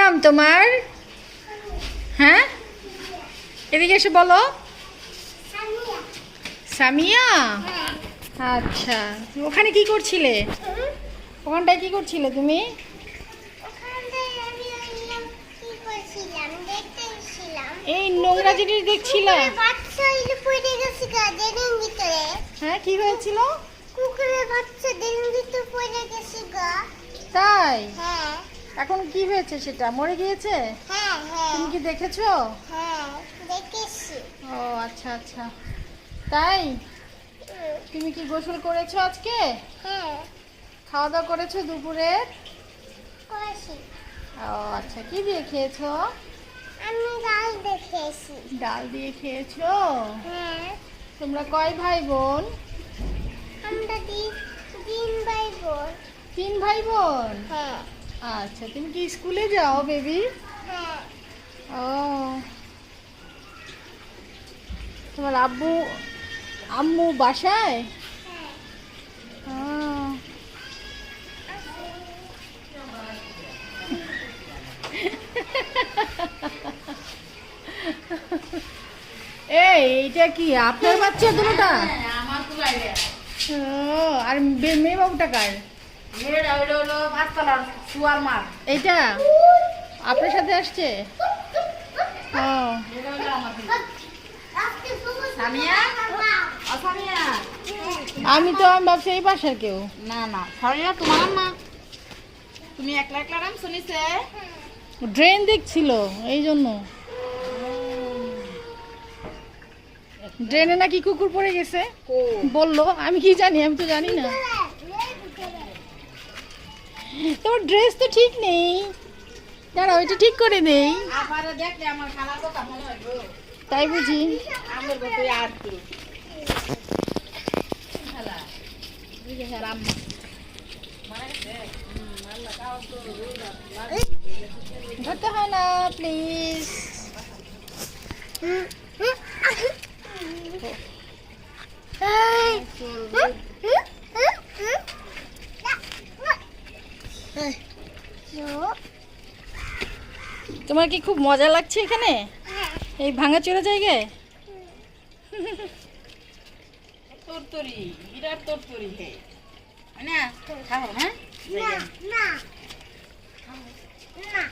নাম তোমার? হ্যাঁ? এদিকে এসে বলো। সামিয়া? আচ্ছা। ওখানে কি করছিলে? ওখানটায় কি করছিলে তুমি? এই নোংরা জিনিস দেখছিলে। হ্যাঁ কি হয়েছিল? তাই? এখন কি হয়েছে সেটা? মরে গিয়েছে? তুমি কি দেখেছ? ও আচ্ছা আচ্ছা। তাই? তুমি কি গোসল করেছ আজকে? খাওয়া দাওয়া করেছ দুপুরে? ও আচ্ছা। কি দিয়ে খেয়েছো? আমি গাছ দেখেছি ডাল দিয়ে খেয়েছো? হ্যাঁ। তোমরা কয় ভাই বোন আমরা দিন বাই বোন তিন ভাই বোন হ্যাঁ। আচ্ছা তুমি কি স্কুলে যাও বেবি? হ্যাঁ ও। তোমার আব্বু আম্মু বাসায়? হ্যাঁ এইটা কি আপনার বাচ্চা দুটোটা? ও আর বে- মেয়ে বাবুটা কার মেয়েরা হলো পাঁচতলার সুয়ার মার। এইটা? আপনার সাথে আসছে? ও। আমি তো আমি ভাবছি এই বাসার কেউ। না না সামিয়া তোমার আম্মা। তুমি একলা একলা নাম শুনিছে? ড্রেন দেখছিল এই জন্য। ড্রেনে নাকি কুকুর পড়ে গেছে? বলল আমি কি জানি আমি তো জানি না। তোমার ড্রেস তো ঠিক নেই। দাঁড়া ওইটা ঠিক করে নেই তাই বুঝি। হুম, ধরতে হয় না প্লিজ হ্যাঁ। তোমার কি খুব মজা লাগছে এখানে? হ্যাঁ। এই ভাঙা চোরা জায়গায় বিরাট না না। না। হ্যাঁ।